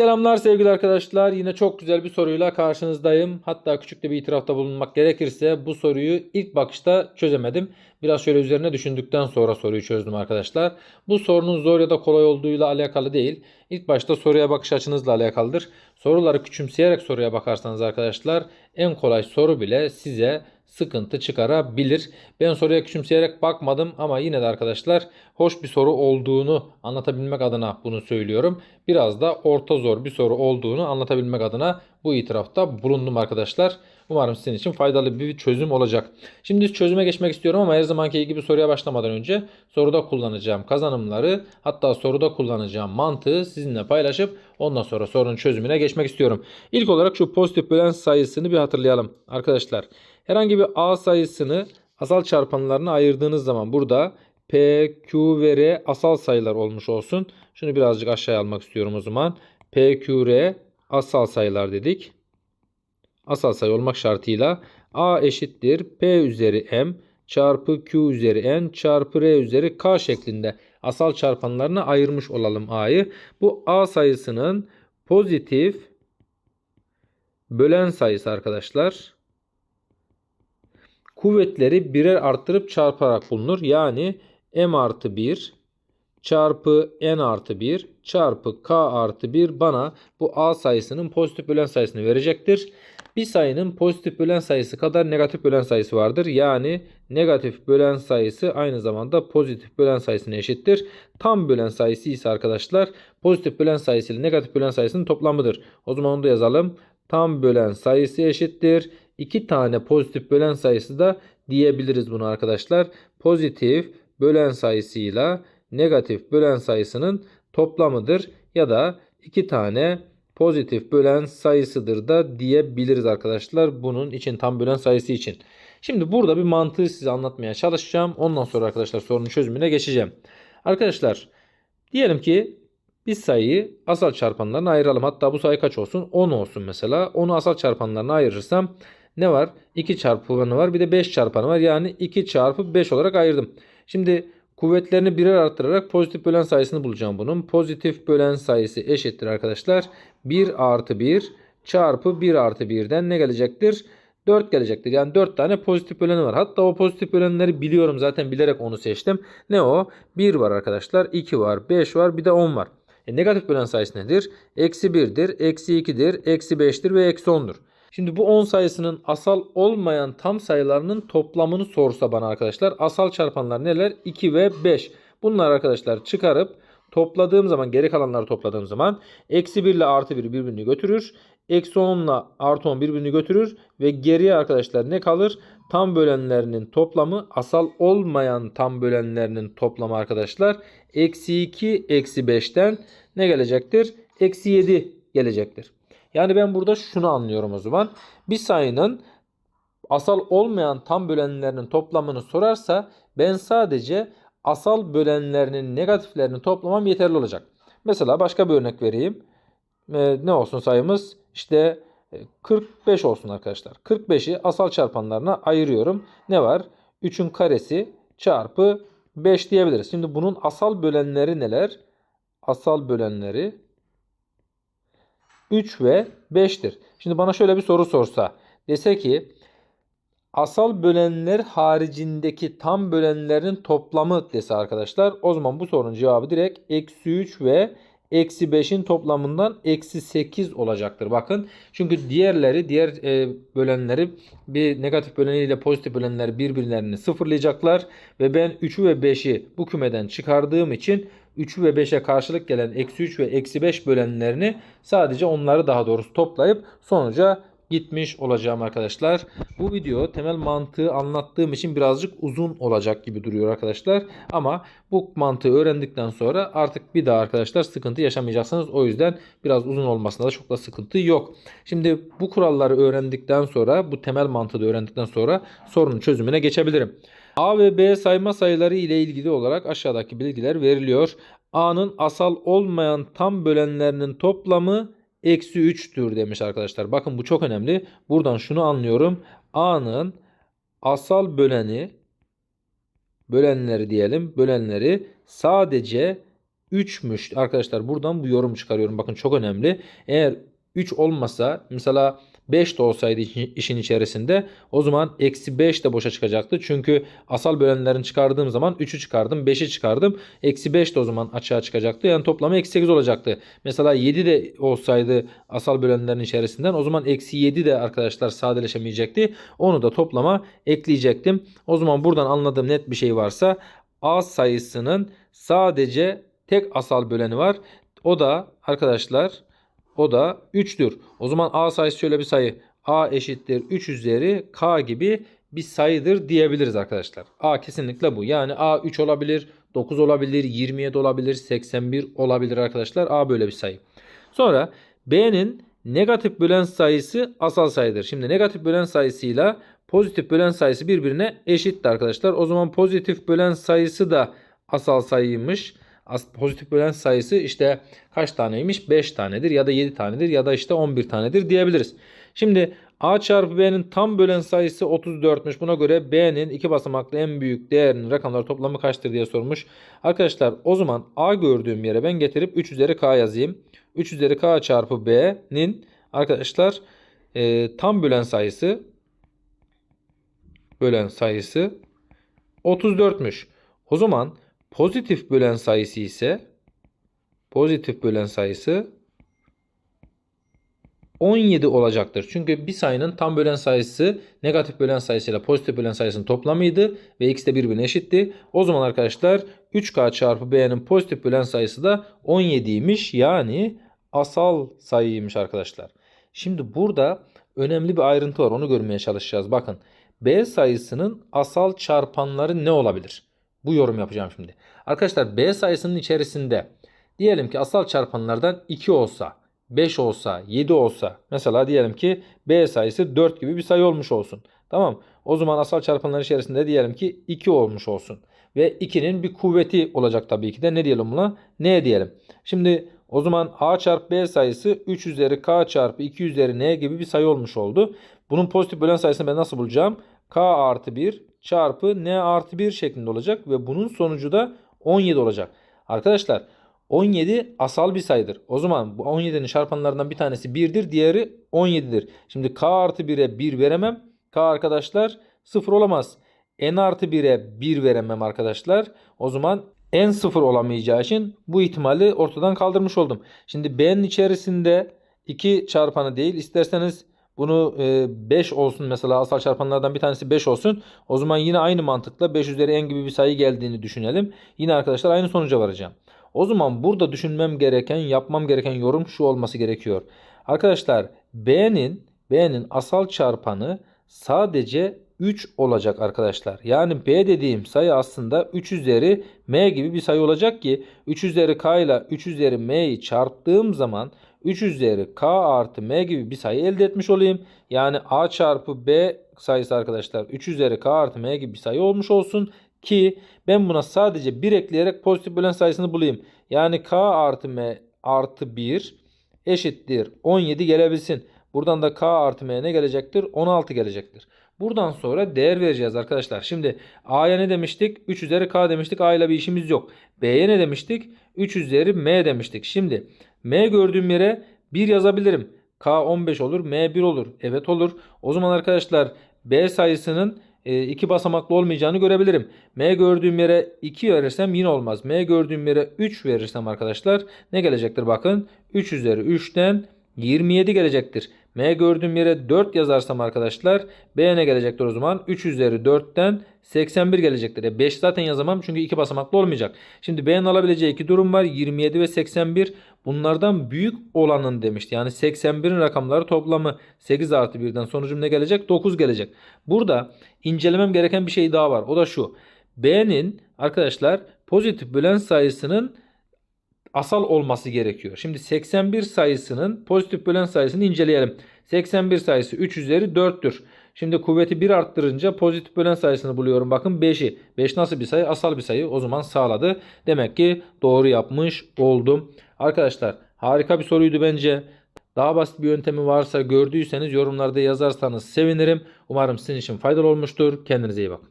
Selamlar sevgili arkadaşlar. Yine çok güzel bir soruyla karşınızdayım. Hatta küçük de bir itirafta bulunmak gerekirse bu soruyu ilk bakışta çözemedim. Biraz şöyle üzerine düşündükten sonra soruyu çözdüm arkadaşlar. Bu sorunun zor ya da kolay olduğuyla alakalı değil. İlk başta soruya bakış açınızla alakalıdır. Soruları küçümseyerek soruya bakarsanız arkadaşlar en kolay soru bile size sıkıntı çıkarabilir. Ben soruya küçümseyerek bakmadım ama yine de arkadaşlar hoş bir soru olduğunu anlatabilmek adına bunu söylüyorum. Biraz da orta zor bir soru olduğunu anlatabilmek adına bu itirafta bulundum arkadaşlar. Umarım sizin için faydalı bir çözüm olacak. Şimdi çözüme geçmek istiyorum ama her zamanki gibi soruya başlamadan önce soruda kullanacağım kazanımları hatta soruda kullanacağım mantığı sizinle paylaşıp ondan sonra sorunun çözümüne geçmek istiyorum. İlk olarak şu pozitif bölen sayısını bir hatırlayalım arkadaşlar. Herhangi bir A sayısını asal çarpanlarına ayırdığınız zaman burada P, Q ve R asal sayılar olmuş olsun. Şunu birazcık aşağıya almak istiyorum o zaman. P, Q, R asal sayılar dedik. Asal sayı olmak şartıyla A eşittir P üzeri M çarpı Q üzeri N çarpı R üzeri K şeklinde asal çarpanlarına ayırmış olalım A'yı. Bu A sayısının pozitif bölen sayısı arkadaşlar kuvvetleri birer arttırıp çarparak bulunur. Yani m artı 1 çarpı n artı 1 çarpı k artı 1 bana bu a sayısının pozitif bölen sayısını verecektir. Bir sayının pozitif bölen sayısı kadar negatif bölen sayısı vardır. Yani negatif bölen sayısı aynı zamanda pozitif bölen sayısına eşittir. Tam bölen sayısı ise arkadaşlar pozitif bölen sayısı ile negatif bölen sayısının toplamıdır. O zaman onu da yazalım. Tam bölen sayısı eşittir. 2 tane pozitif bölen sayısı da diyebiliriz bunu arkadaşlar. Pozitif bölen sayısıyla negatif bölen sayısının toplamıdır ya da 2 tane pozitif bölen sayısıdır da diyebiliriz arkadaşlar. Bunun için tam bölen sayısı için. Şimdi burada bir mantığı size anlatmaya çalışacağım. Ondan sonra arkadaşlar sorunun çözümüne geçeceğim. Arkadaşlar diyelim ki bir sayıyı asal çarpanlarına ayıralım. Hatta bu sayı kaç olsun? 10 olsun mesela. 10'u asal çarpanlarına ayırırsam ne var? 2 çarpanı var bir de 5 çarpanı var. Yani 2 çarpı 5 olarak ayırdım. Şimdi kuvvetlerini birer arttırarak pozitif bölen sayısını bulacağım bunun. Pozitif bölen sayısı eşittir arkadaşlar. 1 artı 1 çarpı 1 artı 1'den ne gelecektir? 4 gelecektir. Yani 4 tane pozitif böleni var. Hatta o pozitif bölenleri biliyorum zaten bilerek onu seçtim. Ne o? 1 var arkadaşlar. 2 var. 5 var. Bir de 10 var. E, negatif bölen sayısı nedir? Eksi 1'dir. Eksi 2'dir. Eksi 5'tir ve eksi 10'dur. Şimdi bu 10 sayısının asal olmayan tam sayılarının toplamını sorsa bana arkadaşlar asal çarpanlar neler? 2 ve 5. Bunlar arkadaşlar çıkarıp topladığım zaman geri kalanları topladığım zaman eksi 1 ile artı 1 birbirini götürür. Eksi 10 ile artı 10 birbirini götürür ve geriye arkadaşlar ne kalır? Tam bölenlerinin toplamı asal olmayan tam bölenlerinin toplamı arkadaşlar. Eksi 2 eksi 5'ten ne gelecektir? Eksi 7 gelecektir. Yani ben burada şunu anlıyorum o zaman. Bir sayının asal olmayan tam bölenlerinin toplamını sorarsa ben sadece asal bölenlerinin negatiflerini toplamam yeterli olacak. Mesela başka bir örnek vereyim. Ee, ne olsun sayımız? İşte 45 olsun arkadaşlar. 45'i asal çarpanlarına ayırıyorum. Ne var? 3'ün karesi çarpı 5 diyebiliriz. Şimdi bunun asal bölenleri neler? Asal bölenleri 3 ve 5'tir. Şimdi bana şöyle bir soru sorsa. Dese ki asal bölenler haricindeki tam bölenlerin toplamı dese arkadaşlar. O zaman bu sorunun cevabı direkt eksi 3 ve eksi 5'in toplamından eksi 8 olacaktır. Bakın çünkü diğerleri diğer e, bölenleri bir negatif böleniyle pozitif bölenleri birbirlerini sıfırlayacaklar. Ve ben 3'ü ve 5'i bu kümeden çıkardığım için 3'ü ve 5'e karşılık gelen eksi 3 ve eksi 5 bölenlerini sadece onları daha doğrusu toplayıp sonuca gitmiş olacağım arkadaşlar. Bu video temel mantığı anlattığım için birazcık uzun olacak gibi duruyor arkadaşlar. Ama bu mantığı öğrendikten sonra artık bir daha arkadaşlar sıkıntı yaşamayacaksınız. O yüzden biraz uzun olmasında da çok da sıkıntı yok. Şimdi bu kuralları öğrendikten sonra bu temel mantığı öğrendikten sonra sorunun çözümüne geçebilirim. A ve B sayma sayıları ile ilgili olarak aşağıdaki bilgiler veriliyor. A'nın asal olmayan tam bölenlerinin toplamı eksi 3'tür demiş arkadaşlar. Bakın bu çok önemli. Buradan şunu anlıyorum. A'nın asal böleni bölenleri diyelim. Bölenleri sadece 3'müş. Arkadaşlar buradan bu yorum çıkarıyorum. Bakın çok önemli. Eğer 3 olmasa mesela 5 de olsaydı işin içerisinde o zaman eksi 5 de boşa çıkacaktı. Çünkü asal bölenlerini çıkardığım zaman 3'ü çıkardım 5'i çıkardım. Eksi 5 de o zaman açığa çıkacaktı. Yani toplamı eksi 8 olacaktı. Mesela 7 de olsaydı asal bölenlerin içerisinden o zaman eksi 7 de arkadaşlar sadeleşemeyecekti. Onu da toplama ekleyecektim. O zaman buradan anladığım net bir şey varsa A sayısının sadece tek asal böleni var. O da arkadaşlar o da 3'tür. O zaman A sayısı şöyle bir sayı. A eşittir 3 üzeri K gibi bir sayıdır diyebiliriz arkadaşlar. A kesinlikle bu. Yani A 3 olabilir, 9 olabilir, 27 olabilir, 81 olabilir arkadaşlar. A böyle bir sayı. Sonra B'nin negatif bölen sayısı asal sayıdır. Şimdi negatif bölen sayısıyla pozitif bölen sayısı birbirine eşitti arkadaşlar. O zaman pozitif bölen sayısı da asal sayıymış pozitif bölen sayısı işte kaç taneymiş? 5 tanedir ya da 7 tanedir ya da işte 11 tanedir diyebiliriz. Şimdi A çarpı B'nin tam bölen sayısı 34'müş. Buna göre B'nin iki basamaklı en büyük değerinin rakamları toplamı kaçtır diye sormuş. Arkadaşlar o zaman A gördüğüm yere ben getirip 3 üzeri K yazayım. 3 üzeri K çarpı B'nin arkadaşlar e, tam bölen sayısı bölen sayısı 34'müş. O zaman Pozitif bölen sayısı ise pozitif bölen sayısı 17 olacaktır. Çünkü bir sayının tam bölen sayısı negatif bölen sayısıyla pozitif bölen sayısının toplamıydı ve x de birbirine eşitti. O zaman arkadaşlar 3k çarpı b'nin pozitif bölen sayısı da 17'ymiş. Yani asal sayıymış arkadaşlar. Şimdi burada önemli bir ayrıntı var. Onu görmeye çalışacağız. Bakın b sayısının asal çarpanları ne olabilir? Bu yorum yapacağım şimdi. Arkadaşlar B sayısının içerisinde diyelim ki asal çarpanlardan 2 olsa, 5 olsa, 7 olsa mesela diyelim ki B sayısı 4 gibi bir sayı olmuş olsun. Tamam. O zaman asal çarpanların içerisinde diyelim ki 2 olmuş olsun. Ve 2'nin bir kuvveti olacak tabii ki de. Ne diyelim buna? Ne diyelim? Şimdi o zaman A çarpı B sayısı 3 üzeri K çarpı 2 üzeri N gibi bir sayı olmuş oldu. Bunun pozitif bölen sayısını ben nasıl bulacağım? K artı 1 çarpı n artı 1 şeklinde olacak ve bunun sonucu da 17 olacak. Arkadaşlar 17 asal bir sayıdır. O zaman bu 17'nin çarpanlarından bir tanesi 1'dir diğeri 17'dir. Şimdi k artı 1'e 1 veremem. K arkadaşlar 0 olamaz. n artı 1'e 1 veremem arkadaşlar. O zaman n 0 olamayacağı için bu ihtimali ortadan kaldırmış oldum. Şimdi b'nin içerisinde 2 çarpanı değil isterseniz bunu 5 e, olsun mesela asal çarpanlardan bir tanesi 5 olsun. O zaman yine aynı mantıkla 5 üzeri n gibi bir sayı geldiğini düşünelim. Yine arkadaşlar aynı sonuca varacağım. O zaman burada düşünmem gereken, yapmam gereken yorum şu olması gerekiyor. Arkadaşlar b'nin b'nin asal çarpanı sadece 3 olacak arkadaşlar. Yani b dediğim sayı aslında 3 üzeri m gibi bir sayı olacak ki 3 üzeri k ile 3 üzeri m'yi çarptığım zaman 3 üzeri k artı m gibi bir sayı elde etmiş olayım. Yani a çarpı b sayısı arkadaşlar 3 üzeri k artı m gibi bir sayı olmuş olsun. Ki ben buna sadece 1 ekleyerek pozitif bölen sayısını bulayım. Yani k artı m artı 1 eşittir 17 gelebilsin. Buradan da k artı m ne gelecektir? 16 gelecektir. Buradan sonra değer vereceğiz arkadaşlar. Şimdi a'ya ne demiştik? 3 üzeri k demiştik. a ile bir işimiz yok. b'ye ne demiştik? 3 üzeri m demiştik. Şimdi M gördüğüm yere 1 yazabilirim. K 15 olur. M 1 olur. Evet olur. O zaman arkadaşlar B sayısının e, iki basamaklı olmayacağını görebilirim. M gördüğüm yere 2 verirsem yine olmaz. M gördüğüm yere 3 verirsem arkadaşlar ne gelecektir bakın. 3 üzeri 3'ten 27 gelecektir. M gördüğüm yere 4 yazarsam arkadaşlar B ne gelecektir o zaman? 3 üzeri 4'ten 81 gelecektir. E 5 zaten yazamam çünkü 2 basamaklı olmayacak. Şimdi B'nin alabileceği iki durum var. 27 ve 81. Bunlardan büyük olanın demişti. Yani 81'in rakamları toplamı 8 artı 1'den sonucum ne gelecek? 9 gelecek. Burada incelemem gereken bir şey daha var. O da şu. B'nin arkadaşlar pozitif bölen sayısının asal olması gerekiyor. Şimdi 81 sayısının pozitif bölen sayısını inceleyelim. 81 sayısı 3 üzeri 4'tür. Şimdi kuvveti 1 arttırınca pozitif bölen sayısını buluyorum. Bakın 5'i. 5 nasıl bir sayı? Asal bir sayı. O zaman sağladı. Demek ki doğru yapmış oldum. Arkadaşlar harika bir soruydu bence. Daha basit bir yöntemi varsa gördüyseniz yorumlarda yazarsanız sevinirim. Umarım sizin için faydalı olmuştur. Kendinize iyi bakın.